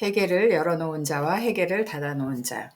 회개를 열어놓은 자와 회개를 닫아놓은 자.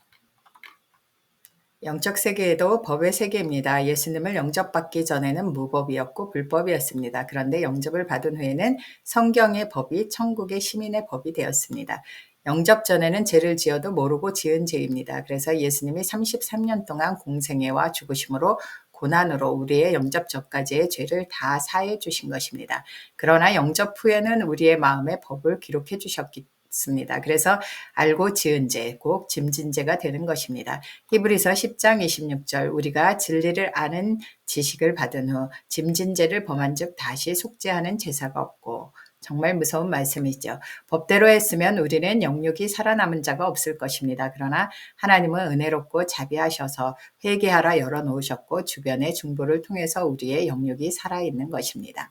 영적 세계에도 법의 세계입니다. 예수님을 영접받기 전에는 무법이었고 불법이었습니다. 그런데 영접을 받은 후에는 성경의 법이 천국의 시민의 법이 되었습니다. 영접 전에는 죄를 지어도 모르고 지은 죄입니다. 그래서 예수님이 33년 동안 공생애와 죽으심으로 고난으로 우리의 영접 전까지의 죄를 다 사해 주신 것입니다. 그러나 영접 후에는 우리의 마음에 법을 기록해 주셨기 습니다. 그래서 알고 지은 죄, 꼭 짐진 죄가 되는 것입니다. 히브리서 10장 26절 우리가 진리를 아는 지식을 받은 후 짐진 죄를 범한 즉 다시 속죄하는 제사가 없고 정말 무서운 말씀이죠. 법대로 했으면 우리는 영육이 살아남은 자가 없을 것입니다. 그러나 하나님은 은혜롭고 자비하셔서 회개하라 열어놓으셨고 주변의 중보를 통해서 우리의 영육이 살아있는 것입니다.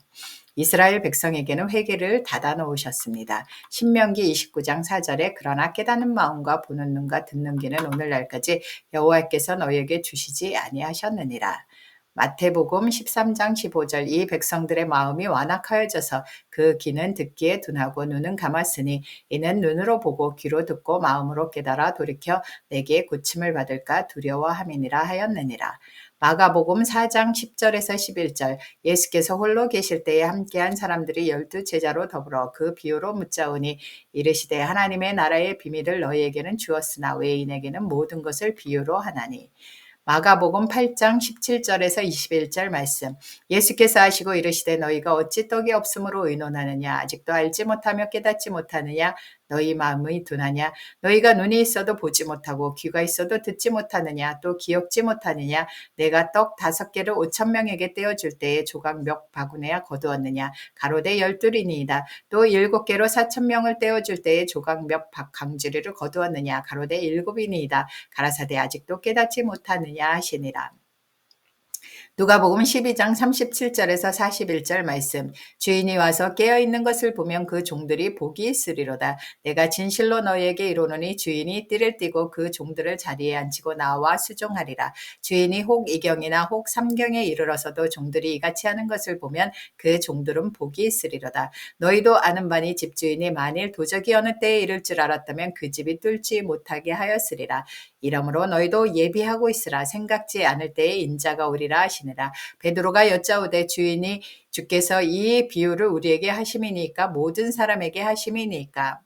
이스라엘 백성에게는 회개를 닫아 놓으셨습니다. 신명기 29장 4절에 그러나 깨닫는 마음과 보는 눈과 듣는 귀는 오늘날까지 여호와께서 너희에게 주시지 아니하셨느니라. 마태복음 13장 15절 이 백성들의 마음이 완악하여져서 그 귀는 듣기에 둔하고 눈은 감았으니 이는 눈으로 보고 귀로 듣고 마음으로 깨달아 돌이켜 내게 고침을 받을까 두려워함이니라 하였느니라. 마가복음 4장 10절에서 11절 예수께서 홀로 계실 때에 함께한 사람들이 열두 제자로 더불어 그 비유로 묻자오니 이르시되 하나님의 나라의 비밀을 너희에게는 주었으나 외인에게는 모든 것을 비유로 하나니 마가복음 8장 17절에서 21절 말씀. 예수께서 하시고 이르시되 너희가 어찌 떡이 없으므로 의논하느냐 아직도 알지 못하며 깨닫지 못하느냐 너희 마음의 둔하냐? 너희가 눈이 있어도 보지 못하고 귀가 있어도 듣지 못하느냐? 또 기억지 못하느냐? 내가 떡 다섯 개를 오천 명에게 떼어줄 때에 조각 몇 바구니야 거두었느냐? 가로대 열둘이니이다. 또 일곱 개로 사천 명을 떼어줄 때에 조각 몇 강주리를 거두었느냐? 가로대 일곱이니이다. 가라사대 아직도 깨닫지 못하느냐 하시니라 누가복음 12장 37절에서 41절 말씀. 주인이 와서 깨어 있는 것을 보면 그 종들이 복이 있으리로다. 내가 진실로 너희에게 이르노니 주인이 띠를 띠고 그 종들을 자리에 앉히고 나와 수종하리라. 주인이 혹 이경이나 혹 삼경에 이르러서도 종들이 이같이 하는 것을 보면 그 종들은 복이 있으리로다. 너희도 아는 바니 집주인이 만일 도적이 어느 때에 이를 줄 알았다면 그 집이 뚫지 못하게 하였으리라. 이러므로 너희도 예비하고 있으라. 생각지 않을 때에 인자가 오리라 하시니라. 베드로가 여짜오되 주인이 주께서 이 비유를 우리에게 하심이니까 모든 사람에게 하심이니까.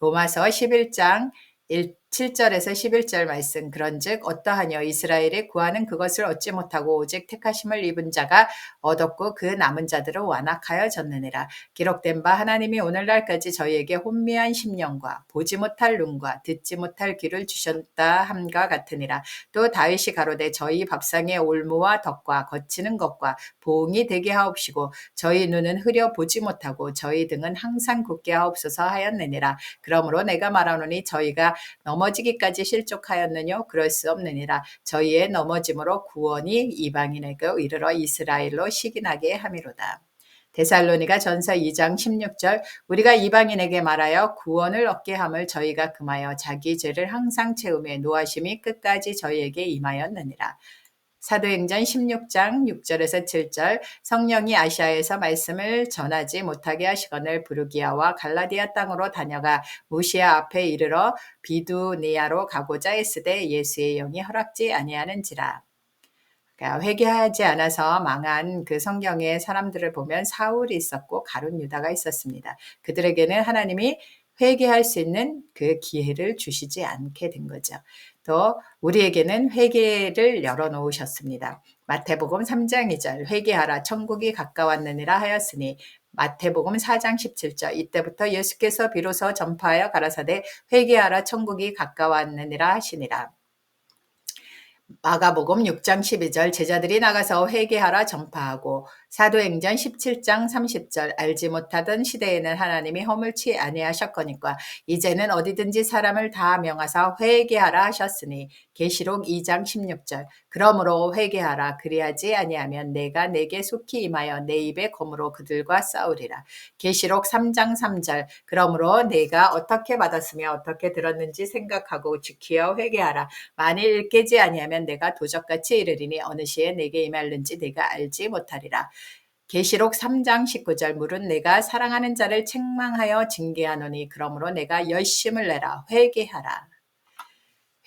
로마서 11장 1 7절에서 11절 말씀 그런즉 어떠하냐 이스라엘이 구하는 그것을 얻지 못하고 오직 택하심을 입은 자가 얻었고 그 남은 자들은 완악하여 졌느니라. 기록된 바 하나님이 오늘날까지 저희에게 혼미한 심령과 보지 못할 눈과 듣지 못할 귀를 주셨다 함과 같으니라. 또 다윗이 가로되 저희 밥상에 올무와 덕과 거치는 것과 보응이 되게 하옵시고 저희 눈은 흐려 보지 못하고 저희 등은 항상 굳게 하옵소서 하였느니라. 그러므로 내가 말하노니 저희가 너무 넘어지기까지 실족하였느뇨 그럴 수 없느니라 저희의 넘어짐으로 구원이 이방인에게 이르러 이스라엘로 시기나게 함이로다. 데살로니가 전서 2장 16절 우리가 이방인에게 말하여 구원을 얻게 함을 저희가 금하여 자기 죄를 항상 채우며 노하심이 끝까지 저희에게 임하였느니라. 사도행전 16장 6절에서 7절 성령이 아시아에서 말씀을 전하지 못하게 하시거늘 부르기아와 갈라디아 땅으로 다녀가 무시아 앞에 이르러 비두니아로 가고자 했으되 예수의 영이 허락지 아니하는지라. 그러니까 회개하지 않아서 망한 그 성경의 사람들을 보면 사울이 있었고 가룟 유다가 있었습니다. 그들에게는 하나님이 회개할 수 있는 그 기회를 주시지 않게 된 거죠. 또 우리에게는 회개를 열어놓으셨습니다. 마태복음 3장 2절 회개하라 천국이 가까웠느니라 하였으니 마태복음 4장 17절 이때부터 예수께서 비로소 전파하여 가라사대 회개하라 천국이 가까웠느니라 하시니라. 마가복음 6장 12절 제자들이 나가서 회개하라 전파하고 사도행전 17장 30절 알지 못하던 시대에는 하나님이 허물치 아니하셨거니와 이제는 어디든지 사람을 다 명하사 회개하라 하셨으니 계시록 2장 16절. 그러므로 회개하라. 그리하지 아니하면 내가 내게 속히 임하여 내 입에 검으로 그들과 싸우리라. 계시록 3장 3절. 그러므로 내가 어떻게 받았으며 어떻게 들었는지 생각하고 지키어 회개하라. 만일 깨지 아니하면 내가 도적같이 이르리니 어느 시에 내게 임할는지 내가 알지 못하리라 계시록 3장 19절 물은 내가 사랑하는 자를 책망하여 징계하노니 그러므로 내가 열심을 내라 회개하라.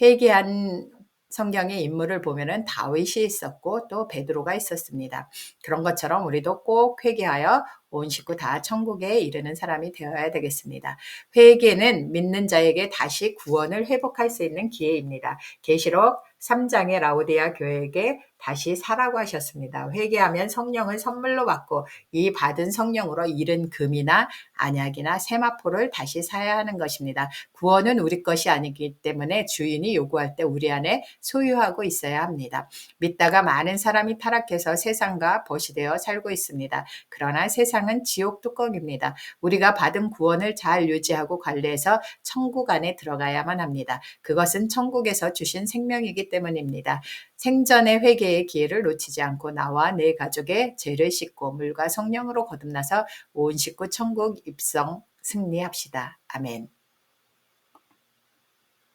회개한 성경의 인물을 보면은 다윗이 있었고 또 베드로가 있었습니다. 그런 것처럼 우리도 꼭 회개하여 온 식구 다 천국에 이르는 사람이 되어야 되겠습니다. 회개는 믿는 자에게 다시 구원을 회복할 수 있는 기회입니다. 계시록 3장의 라우디아 교회에게 다시 사라고 하셨습니다. 회개하면 성령을 선물로 받고 이 받은 성령으로 잃은 금이나 안약이나 세마포를 다시 사야 하는 것입니다. 구원은 우리 것이 아니기 때문에 주인이 요구할 때 우리 안에 소유하고 있어야 합니다. 믿다가 많은 사람이 타락해서 세상과 벗이 되어 살고 있습니다. 그러나 세상은 지옥 뚜껑입니다. 우리가 받은 구원을 잘 유지하고 관리해서 천국 안에 들어가야만 합니다. 그것은 천국에서 주신 생명이기 때문입니다. 생전의 회개의 기회를 놓치지 않고 나와 내 가족의 죄를 씻고 물과 성령으로 거듭나서 온 식구 천국 입성 승리합시다. 아멘.